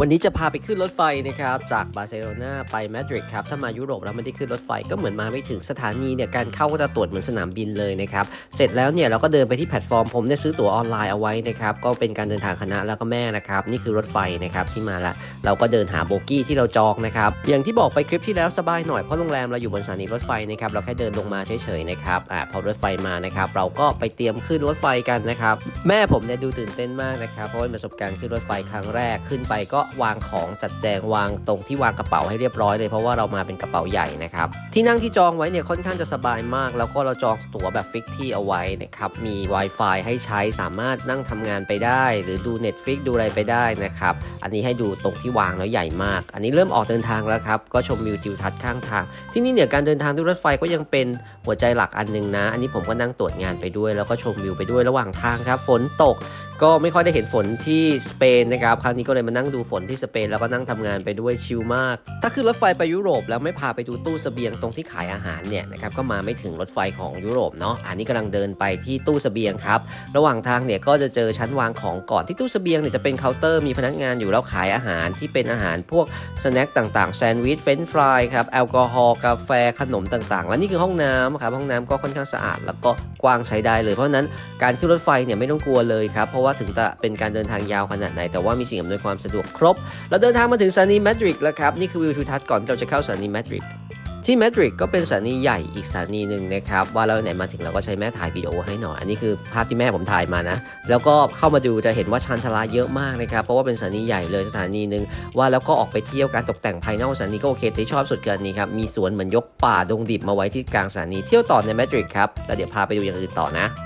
วันนี้จะพาไปขึ้นรถไฟนะครับ จากบาร์เซโลนาไปมาดริดครับ ถ้ามายุโรปแล้วไม่ได้ขึ้นรถไฟก็เหมือนมาไม่ถึงสถานีเนี่ยการเข้าก็จะตรวจเหมือนสนามบินเลยนะครับ เสร็จแล้วเนี่ยเราก็เดินไปที่แพลตฟอร์มผมเนี่ยซื้อตั๋วออนไลน์เอาไว้นะครับ ก็เป็นการเดินทางคณะแล้วก็แม่นะครับ นี่คือรถไฟนะครับที่มาละ เราก็เดินหาโบกี้ที่เราจองนะครับ อย่างที่บอกไปคลิปที่แล้วสบายหน่อยเพราะโรงแรมเราอยู่บนสถานีรถไฟนะครับ เราแค่เดินลงมาเฉยๆนะครับ อ่าพอรถไฟมานะครับเราก็ไปเตรียมขึ้นรถไฟกันนะครับ แม่ผมเนี่ยดูตื่นเต้นมากนะครับ เพราะว่าเป็นประสบการณ์ขึ้นรถไฟครั้งแรกขึ้นไปก็วางของจัดแจงวางตรงที่วางกระเป๋าให้เรียบร้อยเลย เพราะว่าเรามาเป็นกระเป๋าใหญ่นะครับที่นั่งที่จองไว้เนี่ยค่อนข้างจะสบายมาก แล้วก็เราจองตั๋วแบบฟิกที่เอาไว้นะครับมี Wi-Fi ให้ใช้สามารถนั่งทำงานไปได้ หรือดู Netflix ดูอะไรไปได้นะครับอันนี้ให้ดูตรงที่วางแล้วใหญ่มาก อันนี้เริ่มออกเดินทางแล้วครับก็ชมวิวทิวทัศน์ข้างทาง ที่นี่เนี่ยการเดินทางด้วยรถไฟก็ยังเป็นหัวใจหลักอันหนึงนะ อันนี้ผมก็นั่งตรวจงานไปด้วย แล้วก็ชมวิวไปด้วยระหว่างทางครับฝนตก ก็ไม่ค่อยได้เห็นฝนที่สเปนนะครับครั้งนี้ก็เลยมานั่งดูฝนที่สเปนแล้วก็นั่งทำงานไปด้วยชิลมาก ถ้าขึ้นรถไฟไปยุโรป แล้วไม่พาไปดูตู้สเสบียงตรงที่ขายอาหารเนี่ยนะครับก็มาไม่ถึงรถไฟของยุโรปเนาะอันนี้กำลังเดินไปที่ตู้สเสบียงครับระหว่างทางเนี่ยก็จะเจอชั้นวางของก่อนที่ตู้สเสบียงเนี่ยจะเป็นเคาน์เตอร์มีพนักงานอยู่แล้วขายอาหารที่เป็นอาหารพวกสแน็คต่างๆแซนด์วิชเฟรนช์ฟรายครับแอลกอฮอล์กาแฟขนมต่างๆ และนี่คือห้องน้ำครับห้องน้ำก็ค่อนข้างสะอาด แล้วก็กว้างใช้ได้เลยเพราะฉะนั้นการขึ้นรถไฟเนี่ยไม่ต้องกลัวเลยครับเพราะว่าถึงจะเป็นการเดินทางยาวขนาดไหน แต่ว่ามีสิ่งอำนวยความสะดวกครบ เราเดินทางมาถึงสถานีมาดริดแล้วครับ นี่คือวิวทิวทัศน์ก่อนเราจะเข้าสถานีมาดริดที่มาดริดก็เป็นสถานีใหญ่อีกสถานีหนึ่งนะครับ ว่าเราไหนมาถึงเราก็ใช้แม่ถ่ายวิดีโอให้หน่อย อันนี้คือภาพที่แม่ผมถ่ายมานะ แล้วก็เข้ามาดูจะเห็นว่าชานชาลาเยอะมากนะครับ เพราะว่าเป็นสถานีใหญ่เลยสถานีหนึ่งว่าแล้วก็ออกไปเที่ยวการตกแต่งภายนอกสถานีก็โอเคที่ชอบสุดเกินนี้ครับ มีสวนเหมือนยกป่าดงดิบมาไว้ที่กลางสถานีเที่ยวต่อในมาดริดครับ แล้วเดี๋ยวพาไปดูอย่างอื่นต่อนะ